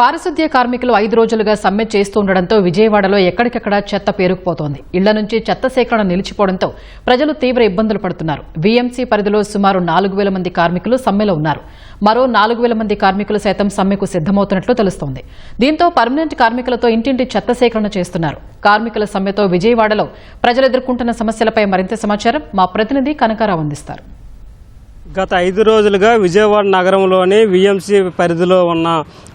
పారిశుద్ధ్య కార్మికులు ఐదు రోజులుగా సమ్మె చేస్తుండటంతో విజయవాడలో ఎక్కడికక్కడ చెత్త పేరుకుపోతోంది. ఇళ్ళ నుంచి చెత్త సేకరణ నిలిచిపోవడంతో ప్రజలు తీవ్ర ఇబ్బందులు పడుతున్నారు. వీఎంసీ పరిధిలో సుమారు నాలుగు వేల మంది కార్మికులు సమ్మెలో ఉన్నారు. మరో నాలుగు వేల మంది కార్మికులు సైతం సమ్మెకు సిద్దమవుతున్నట్లు తెలుస్తోంది. దీంతో పర్మనెంట్ కార్మికులతో ఇంటింటి చెత్త సేకరణ చేస్తున్నారు. కార్మికుల సమ్మెతో విజయవాడలో ప్రజలు ఎదుర్కొంటున్న సమస్యలపై మరింత సమాచారం మా ప్రతినిధి కనకారావు అందిస్తారు. గత ఐదు రోజులుగా విజయవాడ నగరంలోని విఎంసీ పరిధిలో ఉన్న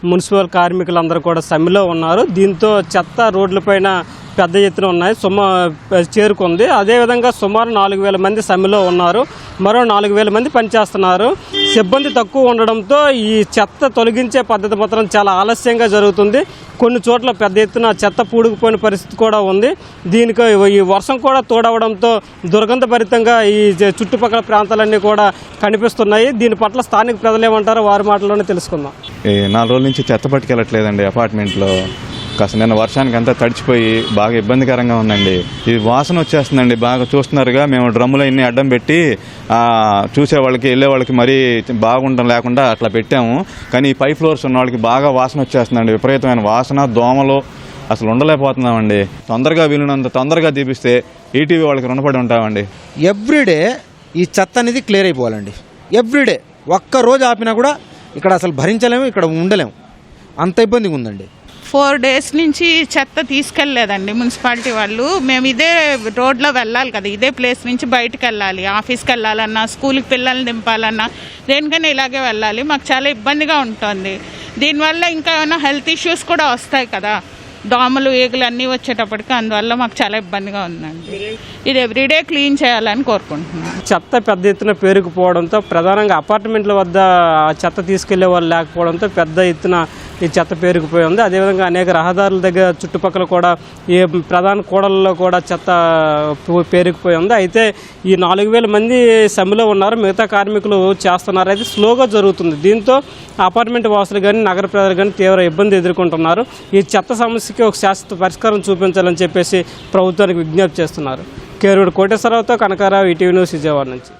మున్సిపల్ కార్మికులందరూ కూడా సమ్మెలో ఉన్నారు. దీంతో చెత్త రోడ్లపైన పెద్ద ఎత్తున ఉన్నాయి. సుమ చేరుకుంది. అదేవిధంగా సుమారు నాలుగు వేల మంది సమ్మెలో ఉన్నారు. మరో నాలుగు వేల మంది పనిచేస్తున్నారు. సిబ్బంది తక్కువ ఉండడంతో ఈ చెత్త తొలగించే పద్ధతి మాత్రం చాలా ఆలస్యంగా జరుగుతుంది. కొన్ని చోట్ల పెద్ద ఎత్తున చెత్త పూడుకుపోయిన పరిస్థితి కూడా ఉంది. దీనికి ఈ వర్షం కూడా తోడవడంతో దుర్గంధభరితంగా ఈ చుట్టుపక్కల ప్రాంతాలన్నీ కూడా కనిపిస్తున్నాయి. దీని పట్ల స్థానిక ప్రజలు ఏమంటారో వారి మాటల్లోనే తెలుసుకుందాం. ఈ నాలుగు రోజుల నుంచి చెత్త పట్టుకెళ్ళట్లేదండి అపార్ట్మెంట్లో. కాస్త నిన్న వర్షానికి అంతా తడిచిపోయి బాగా ఇబ్బందికరంగా ఉందండి. ఇది వాసన వచ్చేస్తుందండి. బాగా చూస్తున్నారుగా మేము డ్రమ్ములు అన్ని అడ్డం పెట్టి చూసే వాళ్ళకి వెళ్ళే వాళ్ళకి మరీ బాగుండడం లేకుండా అట్లా పెట్టాము. కానీ ఈ పై ఫ్లోర్స్ ఉన్న వాళ్ళకి బాగా వాసన వచ్చేస్తుందండి. విపరీతమైన వాసన దోమలు అసలు ఉండలేకపోతున్నామండి. తొందరగా వీలునంత తొందరగా తీపిస్తే ఈటీవీ వాళ్ళకి రుణపడి ఉంటామండి. ఎవ్రీడే ఈ చెత్త అనేది క్లియర్ అయిపోవాలండి. ఎవ్రీడే ఒక్క రోజు ఆపినా కూడా ఇక్కడ అసలు భరించలేము ఇక్కడ ఉండలేము. అంత ఇబ్బందిగా ఉందండి ఫోర్ డేస్ నుంచి చెత్త తీసుకెళ్ళలేదండి మున్సిపాలిటీ వాళ్ళు. మేము ఇదే రోడ్లో వెళ్ళాలి కదా ఇదే ప్లేస్ నుంచి బయటకు వెళ్ళాలి ఆఫీస్కి వెళ్ళాలన్నా స్కూల్కి పిల్లల్ని దింపాలన్నా దేనికైనా ఇలాగే వెళ్ళాలి. మాకు చాలా ఇబ్బందిగా ఉంటుంది. దీనివల్ల ఇంకా ఏమైనా హెల్త్ ఇష్యూస్ కూడా వస్తాయి కదా. దోమలు ఈగలు అన్నీ వచ్చేటప్పటికి అందువల్ల మాకు చాలా ఇబ్బందిగా ఉందండి. ఇది ఎవ్రీడే క్లీన్ చేయాలని కోరుకుంటున్నాను చెత్త పెద్ద ఎత్తున పేరుకుపోవడంతో ప్రధానంగా అపార్ట్మెంట్ల వద్ద చెత్త తీసుకెళ్ళే వాళ్ళు లేకపోవడంతో పెద్ద ఎత్తున ఈ చెత్త పేరుకుపోయి ఉంది. అదేవిధంగా అనేక రహదారుల దగ్గర చుట్టుపక్కల కూడా ఈ ప్రధాన కూడలలో కూడా చెత్త పేరుకుపోయి ఉంది. అయితే ఈ నాలుగు వేల మంది సమ్మెలో ఉన్నారు. మిగతా కార్మికులు చేస్తున్నారు. అయితే స్లోగా జరుగుతుంది. దీంతో అపార్ట్మెంట్ వాసులు కానీ నగర ప్రజలు కానీ తీవ్ర ఇబ్బంది ఎదుర్కొంటున్నారు. ఈ చెత్త సమస్య సమస్యకి ఒక శాశ్వత పరిష్కారం చూపించాలని చెప్పేసి ప్రభుత్వానికి విజ్ఞప్తి చేస్తున్నారు. కేరుడు కోటేశ్వరరావుతో కనకారావు ఈటీవీ న్యూస్ విజయవాడ నుంచి.